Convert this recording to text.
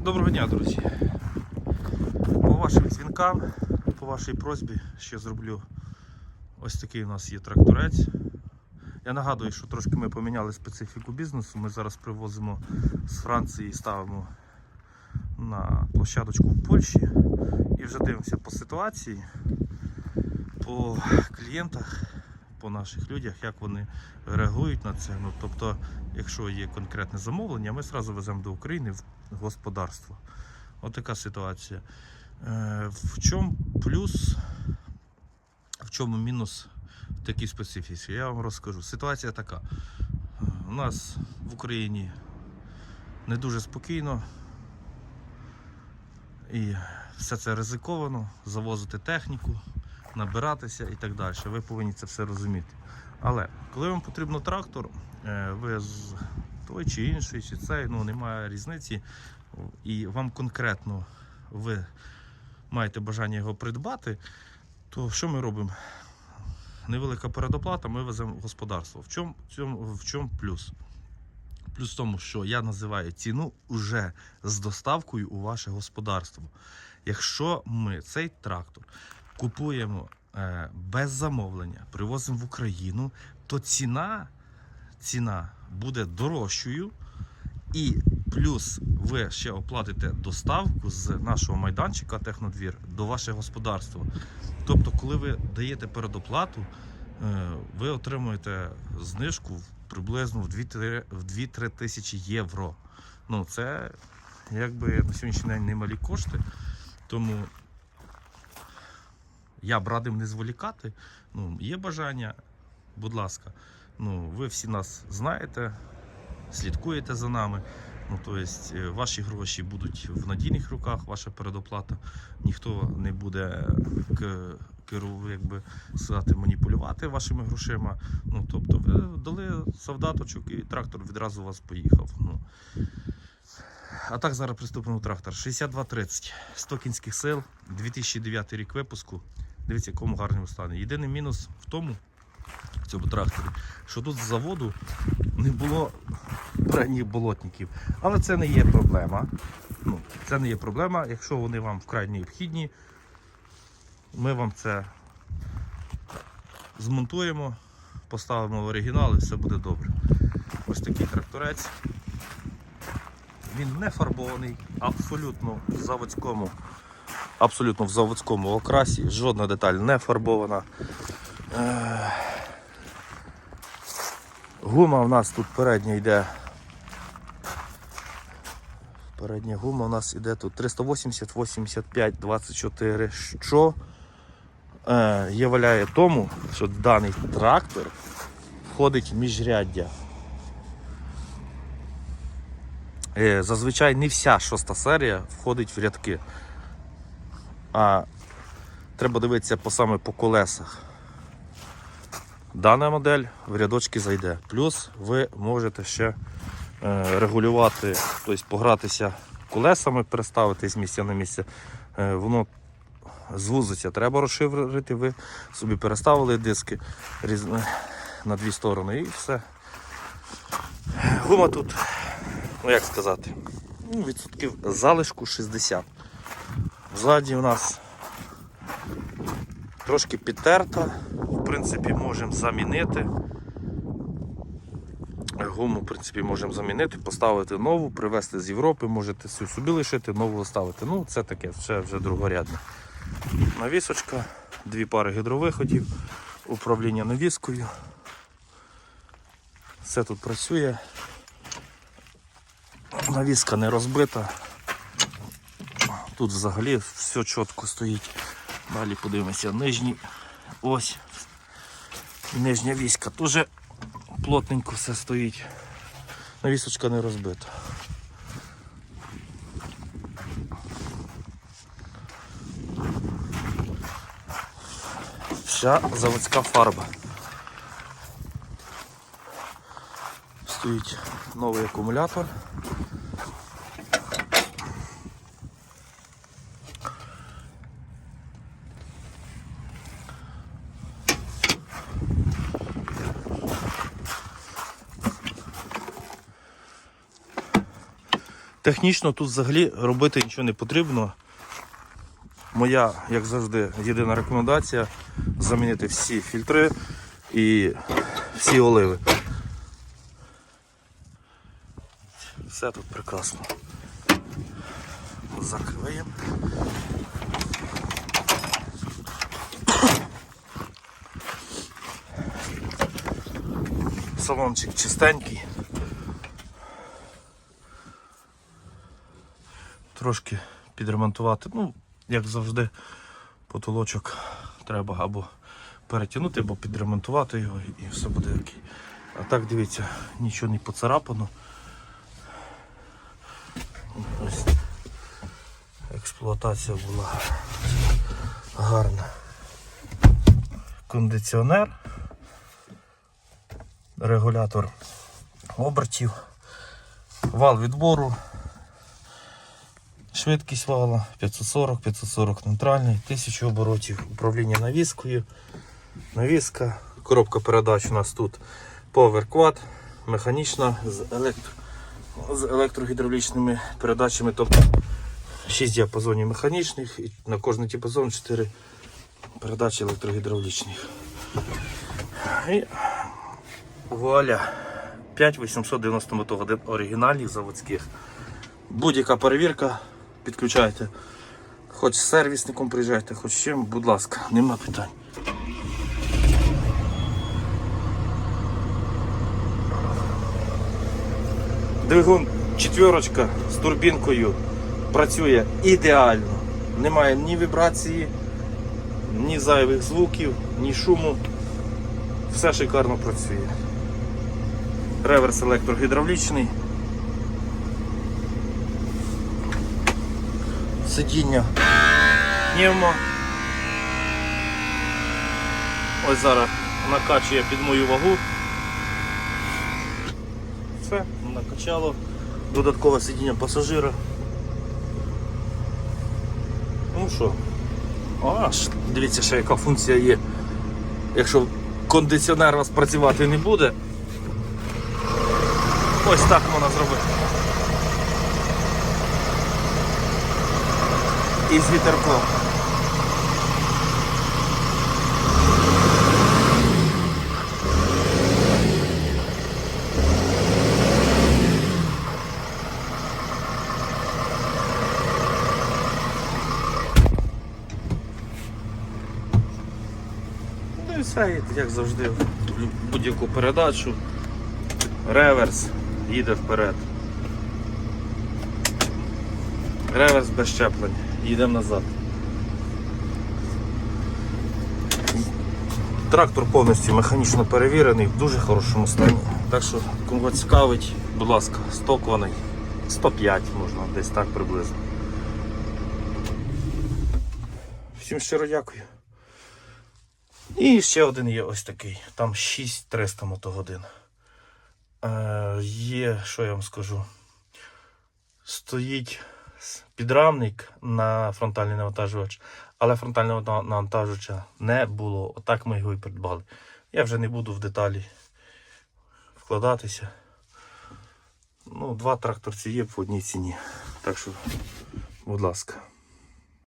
Доброго дня, друзі. По вашим дзвінкам, по вашій просьбі, ще зроблю ось такий у нас є тракторець. Я нагадую, що трошки ми поміняли специфіку бізнесу. Ми зараз привозимо з Франції, і ставимо на площадочку в Польщі і вже дивимося по ситуації, по клієнтах, по наших людях, як вони реагують на це. Ну, тобто, якщо є конкретне замовлення, ми одразу веземо до України в господарство. Ось така ситуація. Е, В чому плюс, в чому мінус в такій специфіці? Я вам розкажу. Ситуація така. Е, У нас в Україні не дуже спокійно. І все це ризиковано, завозити техніку, набиратися і так далі. Ви повинні це все розуміти. Але коли вам потрібен трактор, е, ви той чи інший, чи цей, ну немає різниці, і вам конкретно ви маєте бажання його придбати, то що ми робимо? Невелика передоплата, ми веземо в господарство. В чому, в чому, плюс? Плюс в тому, що я називаю ціну вже з доставкою у ваше господарство. Якщо ми цей трактор купуємо е, без замовлення, привозимо в Україну, то ціна, ціна буде дорожчою. І плюс ви ще оплатите доставку з нашого майданчика Технодвір до вашого господарства. Тобто, коли ви даєте передоплату, е, ви отримуєте знижку приблизно в 2-3 в 2-3 тисячі євро. Ну, це якби на сьогоднішній день немалі кошти. Тому я б радив не зволікати. Ну, є бажання, будь ласка. Ну, ви всі нас знаєте, слідкуєте за нами. Ну, то е, ваші гроші будуть в надійних руках, ваша передоплата. Ніхто не буде керу, якби сказати, маніпулювати вашими грошима. Ну, тобто, ви дали завдаточок і трактор відразу у вас поїхав. Ну. А так зараз приступимо трактор. 6230, 100 кінських сил, 2009 рік випуску. Дивіться, якому гарному стані. Єдиний мінус в тому, цьому тракторі, що тут з заводу не було передніх болотників. Але це не є проблема. Ну, це не є проблема. Якщо вони вам вкрай необхідні, ми вам це змонтуємо, поставимо в оригінал і все буде добре. Ось такий тракторець. Він не фарбований, абсолютно в заводському, абсолютно в заводському окрасі, жодна деталь не фарбована. Гума у нас тут передня йде. Передня гума у нас іде тут 380, 85, 24, що е, є валяє тому, що даний трактор входить в міжряддя. Е, зазвичай не вся шоста серія входить в рядки. А треба дивитися по саме по колесах. Дана модель в рядочки зайде. Плюс ви можете ще е, регулювати, тобто погратися колесами, переставити з місця на місце. Е, воно звузиться. Треба розширити, ви собі переставили диски на дві сторони і все. Гума тут, ну як сказати, ну, відсотків залишку 60. Ззаді у нас трошки підтерта, принципі, можемо замінити. Гуму, в принципі, можемо замінити, поставити нову, привезти з Європи, можете цю собі лишити, нову ставити. Ну, це таке, це вже другорядне. Навісочка, дві пари гідровиходів, управління навіскою. Все тут працює. Навіска не розбита. Тут взагалі все чітко стоїть. Далі подивимося, нижній ось. Нижня віська теж плотненько все стоїть. Навісочка не розбита. Вся заводська фарба. Стоїть новий акумулятор. Технічно тут взагалі робити нічого не потрібно. Моя, як завжди, єдина рекомендація замінити всі фільтри і всі оливи. Все тут прекрасно. Закриваємо. Салончик чистенький. Трошки підремонтувати. Ну, як завжди, потолочок треба або перетягнути, або підремонтувати його і все буде окей. А так дивіться, нічого не поцарапано. Ось експлуатація була гарна. Кондиціонер, регулятор обертів, вал відбору, швидкість вала 540, 540 нейтральний, 1000 оборотів, управління навіскою, навіска, коробка передач у нас тут. Power Quad, механічна з, електро... з електрогідравлічними передачами, тобто 6 діапазонів механічних і на кожний діапазон 4 передачі електрогідравлічних. І вуаля. 5890 мотогодин оригінальних заводських. Будь-яка перевірка, підключайте. Хоч з сервісником приїжджайте, хоч з чим, будь ласка, нема питань. Двигун четверочка з турбінкою працює ідеально. Немає ні вібрації, ні зайвих звуків, ні шуму. Все шикарно працює. Реверс електрогідравлічний. Сидіння пневмо. Ось зараз накачує під мою вагу. Все, накачало. Додаткове сидіння пасажира. Ну що, аж дивіться, ще яка функція є. Якщо кондиціонер у вас працювати не буде, ось так можна зробити. І з вітерком. Ну і все, як завжди, будь-яку передачу. Реверс їде вперед. Реверс без щеплень. Їдемо назад. Трактор повністю механічно перевірений, в дуже хорошому стані. Так що, кого цікавить, будь ласка, 100 коней, 105 можна, десь так приблизно. Всім щиро дякую. І ще один є ось такий. Там 6300 мотогодин. Е, є, що я вам скажу. Стоїть підрамник на фронтальний навантажувач, але фронтального навантажувача не було. Отак ми його і придбали. Я вже не буду в деталі вкладатися. Ну, два тракторці є по одній ціні. Так що, будь ласка.